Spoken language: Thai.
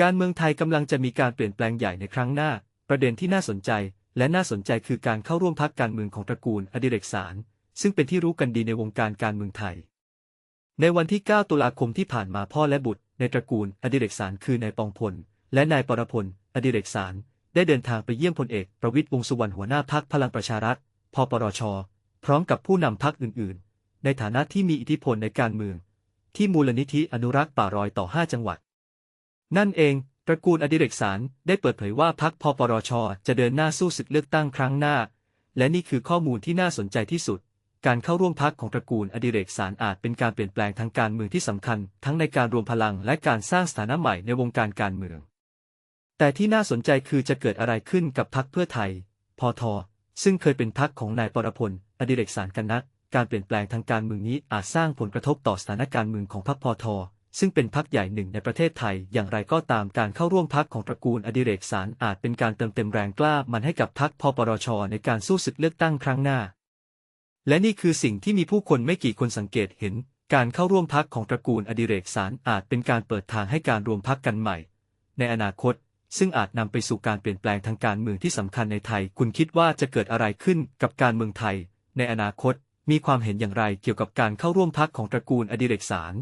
การเมืองไทยกำลังจะมีการเปลี่ยนแปลงใหญ่ในครั้งหน้า ประเด็นที่น่าสนใจ และน่าสนใจคือการเข้าร่วมพักการเมืองของตระกูลอดิเรกสาร ซึ่งเป็นที่รู้กันดีในวงการการเมืองไทย ในวันที่ 9 ตุลาคมที่ผ่านมาพ่อและบุตร ในตระกูลอดิเรกสารคือนายปองพล และนายปรพลอดิเรกสาร ได้เดินทางไปเยี่ยมพลเอก ประวิตรวงสุวรรณหัวหน้าพักพลังประชารัฐพปรช พร้อมกับผู้นำพักอื่นๆ ในฐานะที่มีอิทธิพลในการเมือง ที่มูลนิธิอนุรักษ์ป่ารอยต่อ 5 จังหวัด นั่นเอง ตระกูลอดิเรกสารได้เปิดเผยว่าพักพปรช จะเดินหน้าสู้ศึกเลือกตั้งครั้งหน้า และนี่คือข้อมูลที่น่าสนใจที่สุด การเข้าร่วมพักของตระกูลอดิเรกสารอาจเป็นการเปลี่ยนแปลงทางการเมืองที่สำคัญ ทั้งในการรวมพลังและการสร้างสถานะใหม่ในวงการการเมือง แต่ที่น่าสนใจคือจะเกิดอะไรขึ้นกับพักเพื่อไทย พอทซึ่งเคยเป็นพักของนายปรพล อดิเรกสารกันนัก การเปลี่ยนแปลงทางการเมืองนี้อาจสร้างผลกระทบต่อสถานการณ์เมืองของพรรคพอท ซึ่งเป็นพรรคใหญ่หนึ่งในประเทศไทย อย่างไรก็ตามการเข้าร่วมพรรคของตระกูลอดิเรกสารอาจเป็นการเติมเต็มแรงกล้ามันให้กับพรรคพปรช ในการสู้ศึกเลือกตั้งครั้งหน้า และนี่คือสิ่งที่มีผู้คนไม่กี่คนสังเกตเห็น การเข้าร่วมพรรคของตระกูลอดิเรกสารอาจเป็นการเปิดทางให้การรวมพรรคกันใหม่ ในอนาคต ซึ่งอาจนำไปสู่การเปลี่ยนแปลงทางการเมืองที่สำคัญในไทย คุณคิดว่าจะเกิดอะไรขึ้นกับการเมืองไทย ในอนาคต มีความเห็นอย่างไรเกี่ยวกับการเข้าร่วมพรรคของตระกูลอดิเรกสาร